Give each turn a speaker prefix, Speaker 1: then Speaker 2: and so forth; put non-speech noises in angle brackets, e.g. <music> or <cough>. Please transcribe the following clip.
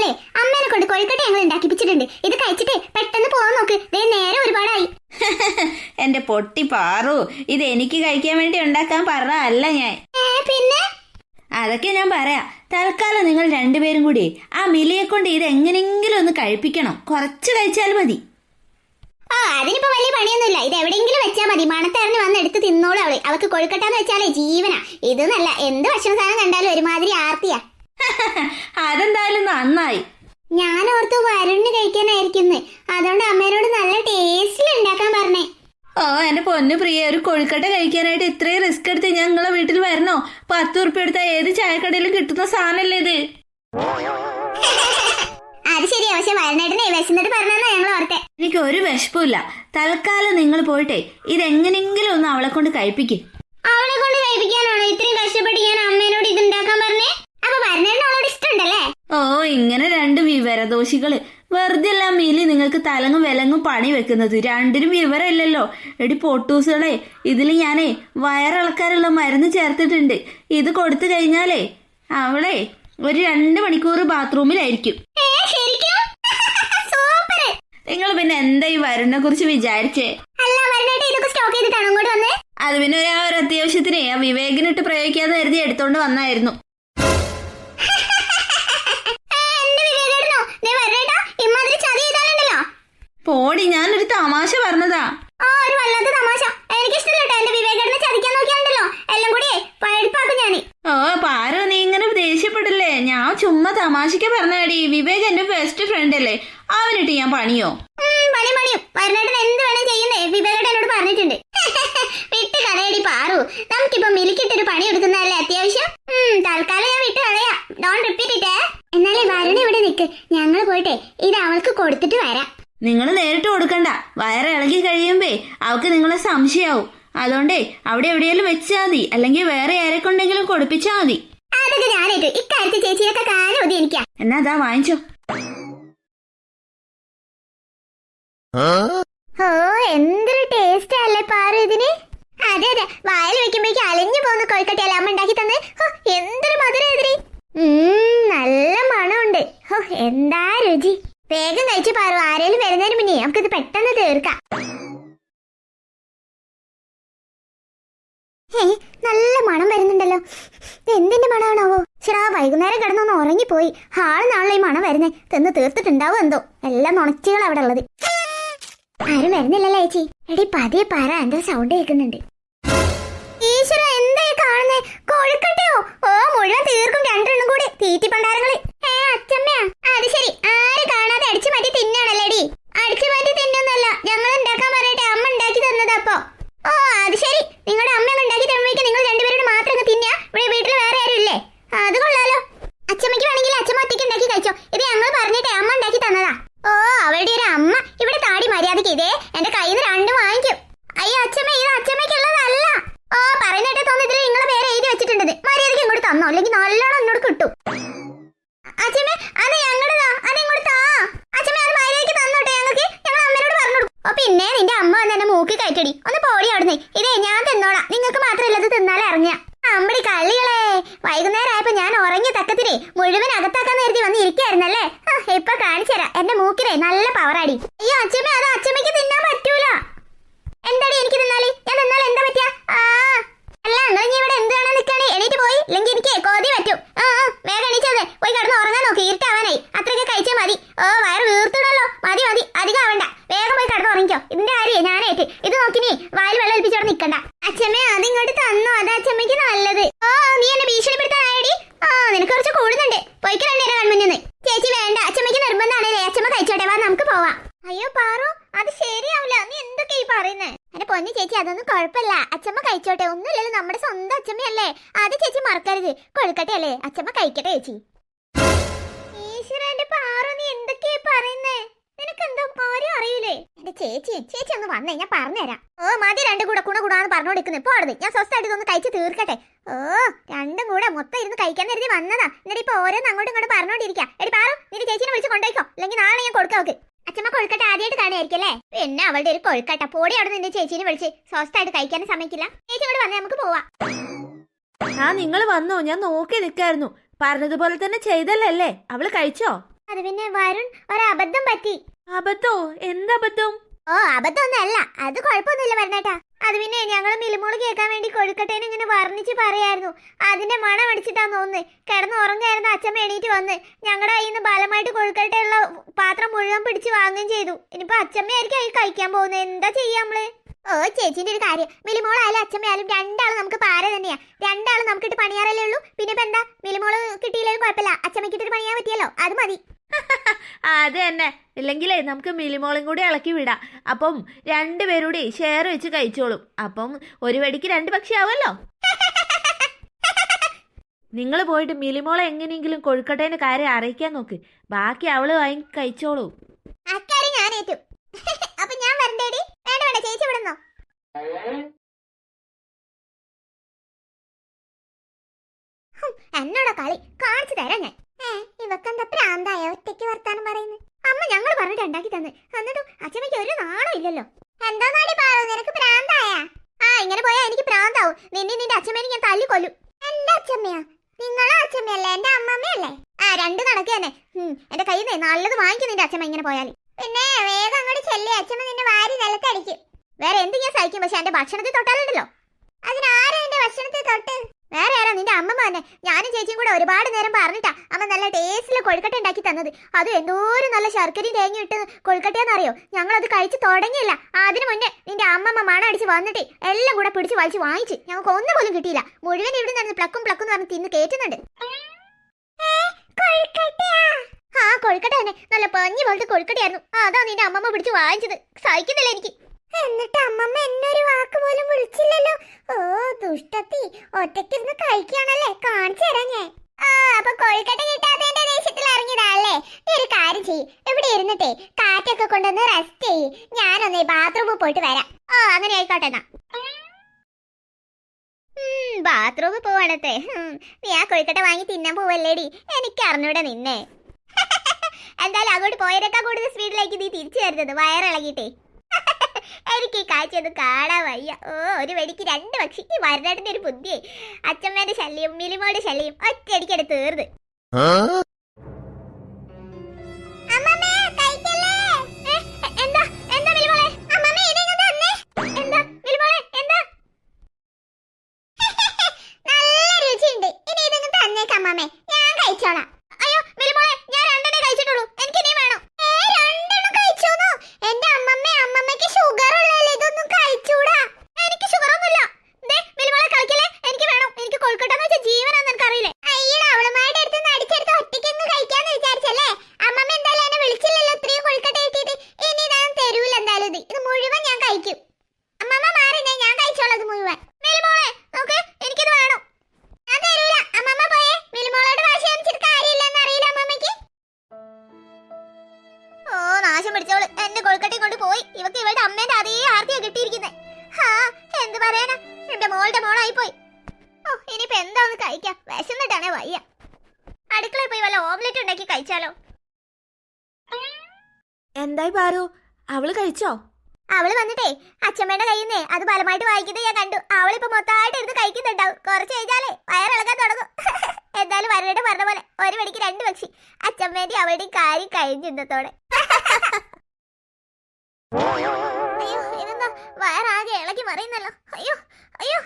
Speaker 1: ഞങ്ങളെ അമ്മേനെ കൊണ്ട് കൊഴുക്കട്ടെ ഞങ്ങൾ ഉണ്ടാക്കിപ്പിച്ചിട്ടുണ്ട് ഇത് കഴിച്ചിട്ടേ പെട്ടെന്ന് പോകാൻ നോക്ക്. ദേ നേരെ ഒരുപാടായി. <laughs>
Speaker 2: എന്റെ പൊട്ടി പാറു. ഇത് എനിക്ക് കഴിക്കാൻ വേണ്ടി ഉണ്ടാക്കാൻ പറഞ്ഞതല്ല ഞാൻ.
Speaker 1: പിന്നെ?
Speaker 2: അതൊക്കെ ഞാൻ പറയാ. തൽക്കാലം നിങ്ങൾ രണ്ടുപേരും കൂടി ആ മിലിയെ കൊണ്ട് ഇത് എങ്ങനെങ്കിലും ഒന്ന് കഴിപ്പിക്കണം. കുറച്ച് കഴിച്ചാൽ മതി.
Speaker 1: ആ അതിനിപ്പോ വലിയ പണിയൊന്നുമില്ല. ഇത് എവിടെയെങ്കിലും വെച്ചാൽ മതി. മണത്തറിഞ്ഞ് വന്ന് എടുത്ത് തിന്നോളൂ അവൾ. അവക്ക് കൊഴുക്കട്ടാന്ന് വെച്ചാലേ ജീവനാ. ഇത് നല്ല എന്ത് ഭക്ഷണ സാധനം കണ്ടാലും ഒരുമാതിരി ആർത്തിയാ. <laughs>
Speaker 2: അതെന്തായാലും നന്നായി.
Speaker 1: ഞാൻ ഓർത്തു വരുണിന് കഴിക്കാനായിരിക്കുന്നു. അതുകൊണ്ട് അമ്മേനോട് നല്ല ടേസ്റ്റിൽ ഉണ്ടാക്കാൻ പറഞ്ഞേ.
Speaker 2: ഓ എന്റെ പൊന്നു പ്രിയ ഒരു കൊഴുക്കട്ട കഴിക്കാനായിട്ട് ഇത്രയും റിസ്ക് എടുത്ത് ഞാൻ നിങ്ങളെ വീട്ടിൽ വരണോ? പത്ത് ഉറുപ്പ്യ എടുത്താൽ ഏത് ചായക്കടയിലും കിട്ടുന്ന സാധനല്ലേ ഇത്? <laughs>
Speaker 1: അത് ശരിയാ പക്ഷെ വരണേട്ടനെ വിശന്നിട്ട് പറഞ്ഞാ ഞങ്ങൾ ഓർത്തെ.
Speaker 2: എനിക്ക് ഒരു വിശപ്പുമില്ല. തൽക്കാലം നിങ്ങൾ പോയിട്ടെ ഇതെങ്ങനെയെങ്കിലും ഒന്ന് അവളെ കൊണ്ട് കഴിപ്പിക്കും.
Speaker 1: അവളെ കൊണ്ട് കഴിപ്പിക്കാനാണോ? ഇത്രയും കഷ്ടപ്പെട്ട് ഞാൻ അമ്മേനോട് ഇത് ഉണ്ടാക്കാൻ പറഞ്ഞേ? അപ്പൊ വരണേട്ടന് അവളോട് ഇഷ്ടമുണ്ടല്ലേ?
Speaker 2: ഓ ഇങ്ങനെ രണ്ട് വിവരദോഷികൾ. വെറുതെ അല്ല മീലി നിങ്ങൾക്ക് തലങ്ങും വിലങ്ങും പണി വെക്കുന്നത്. രണ്ടിനും വിവരമില്ലല്ലോ. എടി പൊട്ടൂസുകളെ ഇതിൽ ഞാനേ വയറിളക്കാനുള്ള മരുന്ന് ചേർത്തിട്ടുണ്ട്. ഇത് കൊടുത്തു കഴിഞ്ഞാലേ അവളെ ഒരു രണ്ട് മണിക്കൂർ ബാത്റൂമിലായിരിക്കും. <laughs> നിങ്ങൾ പിന്നെ എന്താ ഈ വരുണിനെ കുറിച്ച് വിചാരിച്ചേ അത് പിന്നെ ഒരു അത്യാവശ്യത്തിനെ ആ വിവേകിനിട്ട് പ്രയോഗിക്കാന്ന് കരുതി എടുത്തോണ്ട് വന്നായിരുന്നു. പോടി ഞാനൊരു തമാശ പറഞ്ഞതാ.
Speaker 1: ആ ഒരു വല്ലാത്ത തമാശ. എനിക്ക് ഇഷ്ടമില്ല എന്റെ വിവേകേട്ടനെ ചതിക്കാൻ നോക്കിയാണ്ടല്ലോ. എല്ലാം കൂടി പഴുപ്പാക്കും ഞാൻ
Speaker 2: ഓ പാരോ നീ ഇങ്ങനെ ദേഷ്യപ്പെടില്ലേ? ഞാൻ ചുമ്മാ തമാശക്ക് പറഞ്ഞാടി. വിവേക് എന്റെ ബെസ്റ്റ് ഫ്രണ്ട് അല്ലേ? അവനിട്ട് ഞാൻ പണിയോ?
Speaker 1: പണി പണിയും വരണേട്ടൻ എന്ത് വേണം ചെയ്യുന്നേ. വിവേകേട്ടൻ എന്നോട് പറഞ്ഞിട്ടുണ്ട്. <laughs> വിട്ട് കളയടി പാറു. നമുക്കിപ്പോ മിലിക്കിട്ടൊരു പണി എടുക്കുന്നതല്ലേ അത്യാവശ്യം? തൽക്കാലം ഞാൻ വിട്ട് കളയാ. ഡോൺ റിപ്പീറ്റ് ഇട്ടേ എന്നാലേ വരണ ഇവിടെ നിക്ക്. ഞങ്ങൾ പോയിട്ടെ ഇത് അവൾക്ക് കൊടുത്തിട്ട് വരാം.
Speaker 2: നിങ്ങൾ നേരിട്ട് കൊടുക്കണ്ട. വയറിളകി ഇളകി കഴിയുമ്പേ അവക്ക് നിങ്ങളെ സംശയാവും. അതുകൊണ്ടേ അവിടെ എവിടെയെങ്കിലും വെച്ചാൽ മതി. അല്ലെങ്കിൽ വേറെ ആരെ കൊണ്ടെങ്കിലും കൊടുപ്പിച്ചാൽ മതി.
Speaker 1: അതൊക്കെ ഞാനേറ്റു ഇക്കാര്യത്തിൽ ചേച്ചിയൊക്കെ കാര്യം ഒതി എനിക്കാ
Speaker 2: എന്നാ അതാ വാങ്ങിച്ചോ.
Speaker 1: ഓ എന്തൊരു ടേസ്റ്റ് അല്ലേ പാറു ഇതിന്? അതെ അതെ. വായിൽ വെക്കുമ്പോഴേക്ക് അലിഞ്ഞു പോകുന്ന കോഴിക്കട്ടിയല്ലേ അമ്മ ഉണ്ടാക്കി തന്നെ? ഹോ, എന്തൊരു മധുരം എതിരി നല്ല മണമുണ്ട്. ഹോ എന്താ രുചി? വേഗം കഴിച്ചു പാറു. ആരേലും വരുന്നതിന് മുന്നേ നമുക്കിത് പെട്ടെന്ന് തീർക്കാം. ഹേ, നല്ല മണം വരുന്നുണ്ടല്ലോ. എന്തിന്റെ മണമാണാവോ? ചേടാ വൈകുന്നേരം കിടന്നൊന്ന് ഉറങ്ങിപ്പോയി. ഹാളിനാണല്ലോ ഈ മണം വരുന്നേ. തിന്ന് തീർത്തിട്ടുണ്ടാവും എന്തോ? എല്ലാം നുണച്ചികൾ അവിടെ ഉള്ളത്. ആരും വരുന്നില്ലല്ലോ ചേച്ചി. എടി പതിയെ പറ എന്തോ സൗണ്ട് കേൾക്കുന്നുണ്ട്. ഈശ്വര എന്തായി കാണുന്നേ? കൊഴുക്കട്ടെയോ? ഓ മുഴുവൻ തീർക്കും രണ്ടെണ്ണം കൂടി. തീറ്റി പണ്ടാരങ്ങൾ ഏ അച്ഛമ്മയാ അത് ശരി. ആര് കാണാതെ അടിച്ചു മാറ്റി തിന്നാണല്ലേടി അടിച്ചു മാറ്റി തിന്നൊന്നല്ല ഞങ്ങൾ ഉണ്ടാക്കാൻ പറയട്ടെ. അമ്മ ഉണ്ടാക്കി തന്നത് ഓ അത് ശരി. നിങ്ങളുടെ അമ്മ ഉണ്ടാക്കി നിങ്ങൾ രണ്ടുപേരോട് മാത്രം തിന്നാ ഇവിടെ വീട്ടിൽ വേറെ ആരും ഇല്ലേ? അത് കൊള്ളാലോ. അച്ഛമ്മയ്ക്ക് വേണമെങ്കിൽ അച്ഛമ്മ കഴിച്ചോ. ഇത് ഞങ്ങൾ പറഞ്ഞിട്ടേ അമ്മ തന്നതാ. ഓ അവളുടെ അമ്മ. ഇവിടെ താടി മര്യാദയ്ക്ക് ഇതേ. എന്റെ കയ്യിൽ നിന്ന് രണ്ടും വാങ്ങിക്കും. അയ്യോ അച്ഛമ്മ ഇത് അച്ഛമ്മയ്ക്കുള്ളതല്ല ഓ പറയുന്നിട്ട് തോന്നിയതിൽ നിങ്ങളെ പേര് എഴുതി വെച്ചിട്ടുണ്ടെന്ന് മര്യാദയ്ക്ക് ഇങ്ങോട്ട് തന്നോ. അല്ലെങ്കിൽ കിട്ടും അച്ഛമ്മേ അത് ഞങ്ങളുടെതാ അത് ഇങ്ങോട്ട് താ. അച്ഛമ്മേ തന്നോട്ടെ ഞങ്ങൾക്ക് ഞങ്ങൾ അമ്മയോട് പറഞ്ഞു ഓ പിന്നെ നിന്റെ അമ്മ വന്ന് എന്നെ മൂക്കി കയറ്റടി. ഒന്ന് പോടി അവിടുന്ന്. ഇതേ ഞാൻ തിന്നോളാം. നിങ്ങൾക്ക് മാത്രമല്ല ഇത് തിന്നാലേ അറിഞ്ഞ. അമ്പടി കള്ളികളെ വൈകുന്നേരം ആയപ്പോ ഞാൻ ഉറങ്ങിയ തക്കത്തിനെ മുഴുവൻ അകത്താക്കാൻ കരുതി വന്ന് ഇരിക്കായിരുന്നല്ലേ? ഇപ്പൊ കാണിച്ചു തരാം. എന്റെ മൂക്കിനെ നല്ല പവറാടി അയ്യോ അച്ഛമ്മ അത് അച്ഛമ്മയ്ക്ക് തിന്നാൻ പറ്റൂല. എന്താടി എനിക്ക് തിന്നാൽ? ഞാൻ തിന്നാൽ എന്താ പറ്റിയ ആ അല്ല നിങ്ങൾ ഇനി ഇവിടെ എന്ത് കാണാൻ നിൽക്കാണ് എണീറ്റ് പോയി ഇല്ലെങ്കിൽ എനിക്ക് കോതി പറ്റും ആ ആ, വേഗം എണീച്ചത് പോയി കിടന്ന് ഉറങ്ങാൻ നോക്കി ഇരുട്ടാവാനായി അത്രയൊക്കെ കഴിച്ചാൽ മതി ഓ വയറ് വീർത്തിടല്ലോ മതി മതി അധികം ആവണ്ട വേഗം പോയി കിടന്ന് ഉറങ്ങിക്കോ ഇതിന്റെ കാര്യം ഞാനേറ്റ് ഇത് നോക്കി നീ വായിൽ വെള്ളം ഒലിപ്പിച്ചോടെ നിൽക്കണ്ട അച്ഛമ്മേ അത് ഇങ്ങോട്ട് തന്നു അത് അച്ഛമ്മയ്ക്ക് നല്ലത് ഓ നീ എന്നെ ഭീഷണിപ്പെടുത്താനായടി ആ നിനക്ക് കുറച്ച് കൂടുന്നുണ്ട് പോയിക്ക് രണ്ടേരം കൺമുന്നിന്ന് ചേച്ചി വേണ്ട അച്ഛമ്മയ്ക്ക് നിർബന്ധമാണല്ലേ അച്ഛമ്മ കഴിച്ചോട്ടെ വാ നമുക്ക് പോവാം അയ്യോ പാറു അത് ശരിയാവില്ല നീ എന്തൊക്കെ ഈ പറയുന്നേ എന്റെ പൊന്നു ചേച്ചി അതൊന്നും കുഴപ്പമില്ല. അച്ഛമ്മ കഴിച്ചോട്ടെ. ഒന്നുമില്ലല്ലോ നമ്മുടെ സ്വന്തം അച്ഛമ്മയല്ലേ അത് ചേച്ചി മറക്കരുത്. കൊഴുക്കട്ടെ അല്ലേ അച്ഛമ്മ കഴിക്കട്ടെ ചേച്ചി. ഈശ്വര എന്റെ പാറു നീ എന്തൊക്കെയാ പറയുന്നേ? നിനക്ക് കാര്യം അറിയില്ലേ എന്റെ ചേച്ചി ചേച്ചി ഒന്ന് വന്നേ. ഞാൻ പറഞ്ഞുതരാം. ഓ മതി രണ്ടും കൂടെ കുണ കൂടാന്ന് പറഞ്ഞോണ്ടിരിക്കുന്നത് ഇപ്പൊ അടുത്ത് ഞാൻ സ്വസ്ഥമായിട്ട് ഇതൊന്ന് കഴിച്ച് തീർക്കട്ടെ. ഓ രണ്ടും കൂടെ മൊത്തം ഇരുന്ന് കഴിക്കാൻ കരുതി വന്നതാ. എന്നിട്ട് ഇപ്പൊ ഓരോന്ന് അങ്ങോട്ടും ഇങ്ങോട്ടും പറഞ്ഞോണ്ടിരിക്കാം എടി പാറു നിന്റെ ചേച്ചിനെ വിളിച്ച് കൊണ്ടുപോയിക്കോ. അല്ലെങ്കിൽ നാളെ ഞാൻ കൊടുക്കാം അവക്ക് അച്ഛമ്മ കൊഴുക്കട്ട ആദ്യമായിട്ട് കാണുമായിരിക്കും അല്ലേ? പിന്നെ അവളുടെ ഒരു കൊഴുക്കട്ട പോടി അവിടെ നിന്റെ ചേച്ചീനെ വിളിച്ച് സ്വസ്ഥമായിട്ട് കഴിക്കാനും സമ്മതിക്കില്ല. ചേച്ചി ഇവിടെ വന്നേ നമുക്ക് പോവാ.
Speaker 2: ആ നിങ്ങൾ വന്നോ? ഞാൻ നോക്കി നിൽക്കായിരുന്നു പറഞ്ഞതുപോലെ തന്നെ ചെയ്തല്ലേ അവൾ കഴിച്ചോ?
Speaker 1: അത് പിന്നെ വരുൺ ഒരു അബദ്ധം? പറ്റി
Speaker 2: അബദ്ധോ? എന്തബദ്ധം
Speaker 1: ഓ അബദ്ധമൊന്നല്ല അത് കുഴപ്പമൊന്നുമില്ല പറഞ്ഞേട്ടാ അത് പിന്നെ ഞങ്ങൾ മിലിമോൾ കേൾക്കാൻ വേണ്ടി കൊഴുക്കട്ടേനെ ഇങ്ങനെ വർണിച്ച് പറയായിരുന്നു. അതിന്റെ മണം അടിച്ചിട്ടാന്ന് തോന്നുന്നു. കിടന്ന് ഉറങ്ങായിരുന്ന അച്ഛൻ എണീറ്റ് വന്ന്. ഞങ്ങളുടെ കയ്യിൽ നിന്ന് ബലമായിട്ട് കൊഴുക്കട്ടയുള്ള പാത്രം മുഴുവൻ പിടിച്ച് വാങ്ങുകയും ചെയ്തു. ഇനിയിപ്പോ അച്ഛമ്മയായിരിക്കും അതിൽ കഴിക്കാൻ പോകുന്നത്. എന്താ ചെയ്യാ നമ്മൾ? ഓ ചേച്ചിന്റെ ഒരു കാര്യം. മിലിമോളായാലും അച്ഛമ്മയായാലും രണ്ടാളും നമുക്ക് പാര തന്നെയാ. രണ്ടാളും നമുക്കിട്ട് പണിയാറല്ലേ ഉള്ളൂ. പിന്നെ ഇപ്പൊ എന്താ? മിലിമോൾ കിട്ടിയില്ലെങ്കിലും കുഴപ്പമില്ല. അച്ഛമ്മക്കിട്ടൊരു പണിയാൻ പറ്റിയല്ലോ. അത് മതി.
Speaker 2: അത് തന്നെ. ഇല്ലെങ്കിലേ നമുക്ക് മിലിമോളും കൂടി ഇളക്കി വിടാം. അപ്പം രണ്ടുപേരൂടെ ഷെയർ വെച്ച് കഴിച്ചോളും. അപ്പം ഒരു വടിക്ക് രണ്ട് പക്ഷി ആവുമല്ലോ നിങ്ങൾ പോയിട്ട് മിലിമോളെ എങ്ങനെയെങ്കിലും കൊഴുക്കട്ടേന് കാര്യം അറിയിക്കാൻ നോക്ക്. ബാക്കി അവൾ വാങ്ങി കഴിച്ചോളൂ.
Speaker 1: ഞാൻ ഏറ്റു. ഞാൻ ചേച്ചി എന്നോടോ കളി. കാണിച്ചു തരാം ഞാൻ. ഇവക്കെന്താ പ്രാന്തായ? ഒറ്റയ്ക്ക് വർത്താനം പറയുന്നത് അമ്മ ഞങ്ങൾ പറഞ്ഞിട്ട് ഉണ്ടാക്കി തന്നെ. എന്നിട്ടും അച്ഛമ്മയ്ക്ക് ഒരു നാളും ഇല്ലല്ലോ. എന്താ നാടി പാറു നിനക്ക് പ്രാന്തായ? ആ ഇങ്ങനെ പോയാ എനിക്ക് പ്രാന്താവും. നിന്നെ നിന്റെ അച്ഛമ്മേനെ ഞാൻ തല്ലി കൊല്ലും. എന്റെ അച്ഛമ്മയാ? നിങ്ങളെ അച്ഛമ്മയല്ലേ? എന്റെ അമ്മമ്മയല്ലേ? ആ രണ്ട് നടക്കുക തന്നെ. എന്റെ കയ്യിൽ നിന്ന് നല്ലത് വാങ്ങിക്കും നിന്റെ അച്ഛമ്മ ഇങ്ങനെ പോയാൽ പിന്നെ വേഗം അങ്ങോട്ട് ചെല്ലി. അച്ഛമ്മ നിന്നെ വാരി നിലത്തടിക്കും. വേറെ എന്ത് ഞാൻ സഹിക്കും? പക്ഷെ എന്റെ ഭക്ഷണത്തിൽ തൊട്ടാലുണ്ടല്ലോ. അതിനാരാ എന്റെ ഭക്ഷണത്തിൽ തൊട്ട്? വേറെ ആരാ നിന്റെ അമ്മമ്മ തന്നെ? ഞാനും ചേച്ചിയും കൂടെ ഒരുപാട് നേരം പറഞ്ഞിട്ടാ അമ്മ നല്ല ടേസ്റ്റിൽ കൊഴുക്കട്ട ഉണ്ടാക്കി തന്നത്. അത് എന്തോരം നല്ല ശർക്കരയും തേങ്ങ ഇട്ട് കൊഴുക്കട്ടയെന്നറിയോ ഞങ്ങൾ അത് കഴിച്ച് തുടങ്ങിയില്ല. അതിനു മുന്നേ നിന്റെ അമ്മമ്മ മണം അടിച്ച് വന്നിട്ട് എല്ലാം കൂടെ പിടിച്ച് വലിച്ച് വാങ്ങിച്ച്. ഞങ്ങൾക്ക് ഒന്നും പോലും കിട്ടിയില്ല. മുഴുവൻ ഇവിടെ നിന്ന് പ്ലക്കും പ്ലക്കും എന്ന് പറഞ്ഞ് തിന്ന് കേറ്റുന്നുണ്ട്. ആ കൊഴുക്കട്ട തന്നെ. നല്ല പഞ്ഞി പോലത്തെ കൊഴുക്കട്ടയായിരുന്നു അതാ നിന്റെ അമ്മമ്മ പിടിച്ച് വാങ്ങിച്ചത്. സഹിക്കുന്നില്ല എനിക്ക്. എന്നിട്ട് അമ്മമ്മ എന്നൊരു വാക്ക് പോലും വിളിച്ചില്ലല്ലോ. ഓ ദുഷ്ടത്തി. ഒറ്റയ്ക്ക് ഇരുന്ന് കഴിക്കുകയാണല്ലേ കാണിച്ചു തരാം ഞാൻ. ആ അപ്പൊ കൊഴുക്കട്ട കിട്ടാത്തതിന്റെ ദേശത്തിൽ ഇറങ്ങിയതാണല്ലേ? നീ ഒരു കാര്യം ചെയ്യ്. ഇവിടെ ഇരുന്നിട്ടേ? കാറ്റൊക്കെ കൊണ്ടൊന്ന് റെസ്റ്റ് ചെയ്യ്. ഞാനൊന്ന് ബാത്റൂമിൽ പോയിട്ട് വരാം. ഓ അങ്ങനെ ആയിക്കോട്ടെ എന്നാ. ബാത്റൂമിൽ പോവാണത്തെ. നീ ആ കൊഴുക്കട്ട വാങ്ങി തിന്നാൻ പോവല്ലേടി. എനിക്ക് അറിഞ്ഞൂടെ നിന്നെ. <laughs> എന്തായാലും അങ്ങോട്ട് പോയതിനേക്കാൾ കൂടുതൽ സ്പീഡിലേക്ക് നീ തിരിച്ചു വരുന്നത്. വയറിളകിട്ടേ എനിക്ക് ഈ കാഴ്ചയൊന്നും കാണാൻ വയ്യ. ഓ ഒരു വെടിക്ക് രണ്ട് പക്ഷി. ഈ ഒരു ബുദ്ധിയെ അച്ഛമ്മേന്റെ ശല്യം മിലിമോടെ ശല്യം ഒറ്റയടിക്കട് തീർന്ന്. കഴിക്കാം. വിശന്നിട്ടാണേ വയ്യ. അടുക്കളയിൽ പോയി വല്ല ഓംലെറ്റ് ഉണ്ടാക്കി കഴിച്ചാലോ?
Speaker 2: എന്തായി പാറു? അവൾ കഴിച്ചോ?
Speaker 1: അവൾ വന്നിട്ടേ അച്ഛമ്മയുടെ കയ്യിൽ നിന്നേ. അത് ഫലമായിട്ട് വായിക്കുന്നത് ഞാൻ കണ്ടു. അവളിപ്പോ മൊത്തമായിട്ട് എടുത്ത് കഴിക്കുന്നുണ്ടാവും. കുറച്ച് കഴിഞ്ഞാലേ വയറിളക്കാൻ തുടങ്ങും. <laughs> എന്തായാലും വരയുടെ പറഞ്ഞ പോലെ ഒരു മണിക്ക് രണ്ട് പക്ഷി. അച്ഛമ്മേന്റെ അവളുടെ കാര്യം കഴിഞ്ഞു ഇന്നത്തോടെ. <laughs> അയ്യോ ഇതെന്താ? വയറാകെ ഇളകി മറിയുന്നല്ലോ. അയ്യോ അയ്യോ.